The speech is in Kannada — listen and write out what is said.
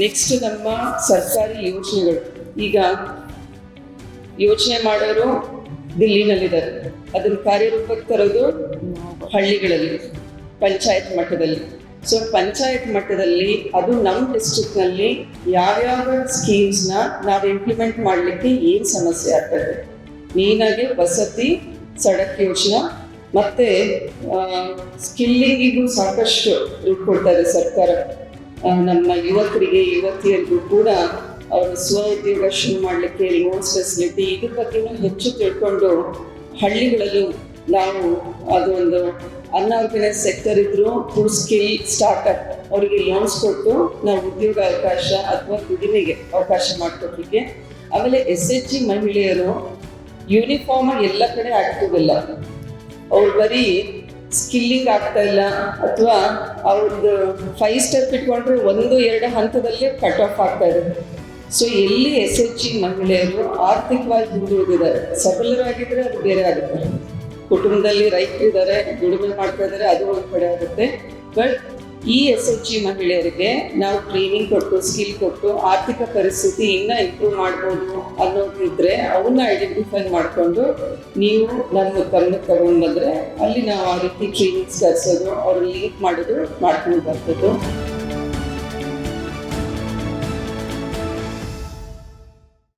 ನೆಕ್ಸ್ಟ್ ನಮ್ಮ ಸರ್ಕಾರಿ ಯೋಜನೆಗಳು. ಈಗ ಯೋಚನೆ ಮಾಡೋರು ದಿಲ್ಲಿನಲ್ಲಿದ್ದಾರೆ. ಅದನ್ನು ಕಾರ್ಯರೂಪಕ್ಕೆ ತರೋದು ಹಳ್ಳಿಗಳಲ್ಲಿ, ಪಂಚಾಯತ್ ಮಟ್ಟದಲ್ಲಿ. ಸೊ ಪಂಚಾಯತ್ ಮಟ್ಟದಲ್ಲಿ ಅದು ನಮ್ಮ ಡಿಸ್ಟ್ರಿಕ್ನಲ್ಲಿ ಯಾವ್ಯಾವ ಸ್ಕೀಮ್ಸ್ನ ನಾವು ಇಂಪ್ಲಿಮೆಂಟ್ ಮಾಡಲಿಕ್ಕೆ ಏನು ಸಮಸ್ಯೆ ಆಗ್ತದೆ ಮೇಯ್ನಾಗಿ ವಸತಿ, ಸಡಕ್ ಯೋಜನೆ, ಮತ್ತು ಸ್ಕಿಲ್ಲಿಂಗಿಗೂ ಸಾಕಷ್ಟು ದುಡ್ಡು ಸರ್ಕಾರ. ನಮ್ಮ ಯುವಕರಿಗೆ, ಯುವತಿಯರಿಗೂ ಕೂಡ ಅವರು ಸ್ವ ಉದ್ಯೋಗ ಶುರು ಮಾಡಲಿಕ್ಕೆ ಲೋನ್ಸ್ ಫೆಸಿಲಿಟಿ ಇದ್ರ ಬಗ್ಗೆನೂ ಹೆಚ್ಚು ತಿಳ್ಕೊಂಡು ಹಳ್ಳಿಗಳಲ್ಲೂ ನಾವು ಅದೊಂದು ಅನ್ಆರ್ಗನೈಸ್ ಸೆಕ್ಟರ್ ಇದ್ರು ಫುಲ್ ಸ್ಕಿಲ್ ಸ್ಟಾರ್ಟ್ಅಪ್ ಅವರಿಗೆ ಲೋನ್ಸ್ ಕೊಟ್ಟು ನಾವು ಉದ್ಯೋಗ ಅವಕಾಶ ಅಥವಾ ದುಡಿಮೆಗೆ ಅವಕಾಶ ಮಾಡಿಕೊಡ್ಲಿಕ್ಕೆ. ಆಮೇಲೆ ಎಸ್ ಎಚ್ ಜಿ ಮಹಿಳೆಯರು ಯೂನಿಫಾರ್ಮ್ ಎಲ್ಲ ಕಡೆ ಆಕ್ಟಿವ್ ಇಲ್ಲ. ಅವ್ರು ಬರೀ ಸ್ಕಿಲ್ಲಿಂಗ್ ಆಗ್ತಾ ಇಲ್ಲ, ಅಥವಾ ಅವ್ರದ್ದು ಫೈವ್ ಸ್ಟೆಪ್ ಇಟ್ಕೊಂಡ್ರೆ ಒಂದು, ಎರಡು ಹಂತದಲ್ಲೇ ಕಟ್ ಆಫ್ ಆಗ್ತಾ ಇದೆ. ಸೊ ಎಲ್ಲಿ ಎಸ್ ಎಚ್ ಜಿ ಮಹಿಳೆಯರು ಆರ್ಥಿಕವಾಗಿ ಹಿಂದುಳಿದಿದ್ದಾರೆ ಸಬಲರಾಗಿದ್ದರೆ ಅದು ಬೇರೆ ಆಗುತ್ತೆ. ಕುಟುಂಬದಲ್ಲಿ ರೈತರಿದ್ದಾರೆ, ದುಡಿಮೆ ಮಾಡ್ತಾ ಇದ್ದಾರೆ, ಅದು ಒಂದು ಕಡೆ ಆಗುತ್ತೆ. ಬಟ್ ಈ ಎಸ್ ಎಚ್ ಜಿ ಮಹಿಳೆಯರಿಗೆ ನಾವು ಟ್ರೈನಿಂಗ್ ಕೊಟ್ಟು ಸ್ಕಿಲ್ ಕೊಟ್ಟು, ಆರ್ಥಿಕ ಪರಿಸ್ಥಿತಿ ಇನ್ನೂ ಇಂಪ್ರೂವ್ ಮಾಡ್ಬೋದು ಅನ್ನೋದಿದ್ರೆ ಅವನ್ನ ಐಡೆಂಟಿಫೈ ಮಾಡಿಕೊಂಡು ನೀವು ನಮ್ಮ ಗಮನಕ್ಕೆ ತಗೊಂಡು ಬಂದರೆ ಅಲ್ಲಿ ನಾವು ಆ ರೀತಿ ಟ್ರೈನಿಂಗ್ಸ್ ಕಲಿಸೋದು ಅವ್ರನ್ನ ಲೀಕ್ ಮಾಡೋದು, ಮಾಡ್ಕೊಂಡು ಬರ್ತದ್ದು.